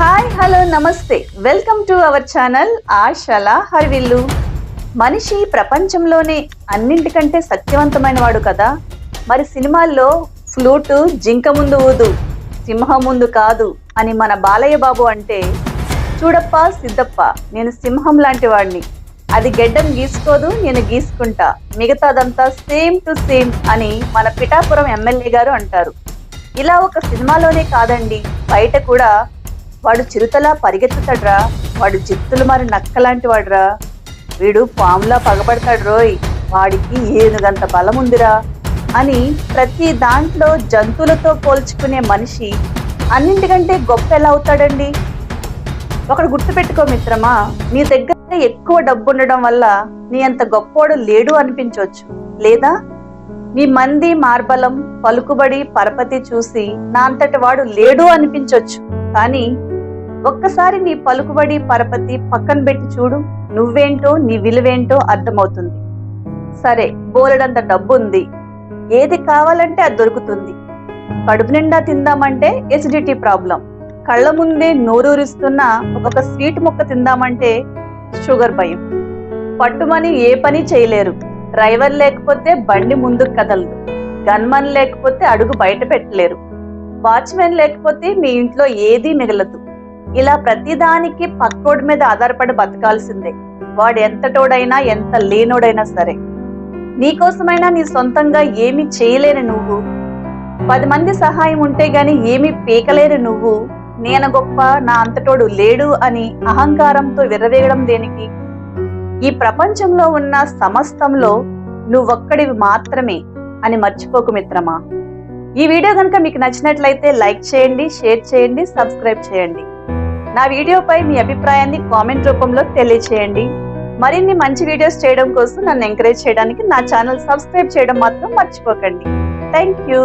Hi hello నమస్తే welcome to our channel ఆశల హరివిల్లు మనిషి ప్రపంచంలోనే అన్నింటికంటే సత్యవంతమైన వాడు కదా? మరి సినిమాల్లో ఫ్లూటు జింక ముందు ఊదు సింహం ముందు కాదు అని మన బాలయ్య బాబు అంటే చూడప్ప సిద్ధప్ప నేను సింహం లాంటి వాడిని. అది గెడ్డం గీసుకోదు నేను గీసుకుంటా. మిగతాదంతా సేమ్ టు సేమ్ అని మన పిఠాపురం ఎమ్మెల్యే గారు అంటారు. ఇలా ఒక సినిమాలోనే కాదండి బయట కూడా వాడు చిరుతలా పరిగెత్తుతాడ్రా. వాడు జిత్తులు మరి నక్కలాంటి వాడురా వీడు పాములా పగబడతాడు రోయ్. వాడికి ఏనుగంత బలం ఉందిరా అని ప్రతి దాంట్లో జంతువులతో పోల్చుకునే మనిషి అన్నింటికంటే గొప్ప ఎలా అవుతాడండి? ఒకడు గుర్తుపెట్టుకో మిత్రమా నీ దగ్గర ఎక్కువ డబ్బు ఉండడం వల్ల నీ అంత గొప్పోడు లేడు అనిపించవచ్చు లేదా? నీ మంది మార్బలం పలుకుబడి పరపతి చూసి నా అంతటి వాడు లేడు అనిపించవచ్చు కానీ ఒక్కసారి నీ పలుకుబడి పరపతి పక్కన పెట్టి చూడు. నువ్వేంటో నీ విలువేంటో అర్థమవుతుంది. సరే బోలెడంత డబ్బు ఉంది ఏది కావాలంటే అది దొరుకుతుంది. కడుపు నిండా తిందామంటే ఎసిడిటీ ప్రాబ్లం కళ్ళ ముందే నోరూరిస్తున్న ఒక స్వీట్ ముక్క తిందామంటే షుగర్ భయం. పట్టుమని ఏ పని చేయలేరు. డ్రైవర్ లేకపోతే బండి ముందుకు కదలదు. గన్మన్ లేకపోతే అడుగు బయట పెట్టలేరు. వాచ్మెన్ లేకపోతే మీ ఇంట్లో ఏదీ మిగలదు. ఇలా ప్రతిదానికి పక్కోడి మీద ఆధారపడి బతకాల్సిందే. వాడు ఎంతటోడైనా ఎంత లేనోడైనా సరే. నీకోసమైనా నీ సొంతంగా ఏమి చేయలేని నువ్వు. పది మంది సహాయం ఉంటే గాని ఏమి పీకలేని నువ్వు. నేను గొప్ప నా అంతటోడు లేడు అని అహంకారంతో విరవేయడం దేనికి? ఈ ప్రపంచంలో ఉన్న సమస్తంలో నువ్వొక్కడివి మాత్రమే అని మర్చిపోకు మిత్రమా. ఈ వీడియో కనుక మీకు నచ్చినట్లయితే లైక్ చేయండి షేర్ చేయండి సబ్స్క్రైబ్ చేయండి. నా వీడియోపై మీ అభిప్రాయాన్ని కామెంట్ రూపంలో తెలియచేయండి. మరిన్ని మంచి వీడియోస్ చేయడం కోసం నన్ను ఎంకరేజ్ చేయడానికి నా ఛానల్ సబ్స్క్రైబ్ చేయడం మాత్రం మర్చిపోకండి. Thank you